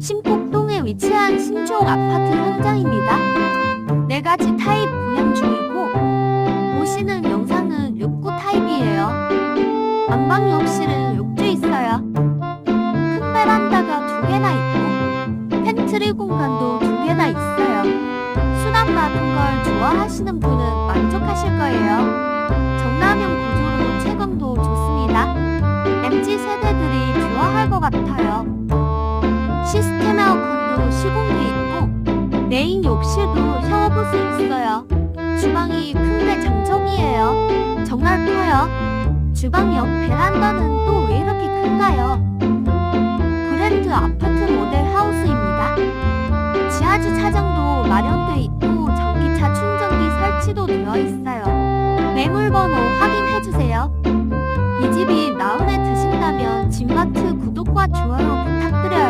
신곡동에 위치한 신촌 아파트 현장입니다. 네 가지 타입 분양 중이고 보시는 영상은 6구 타입이에요. 안방 욕실은 욕조 있어요. 큰 베란다가 두 개나 있고 팬트리 공간도 두 개나 있어요. 수납 많은 걸 좋아하시는 분은 만족하실 거예요. 정남형 구조로 채광도 좋습니다. MZ 세대들이 좋아할 것 같아요. 튀어나온 건도 시공도 있고 메인 욕실도 샤워부스 있어요. 주방이 큰데 장점이에요. 정말 커요. 주방 옆 베란다는 또 왜 이렇게 큰가요? 브랜드 아파트 모델 하우스입니다. 지하 주차장도 마련돼 있고 전기차 충전기 설치도 되어 있어요. 매물번호 확인해주세요. 이 집이 나운에 드신다면 집마트 구독과 좋아요 부탁드려요.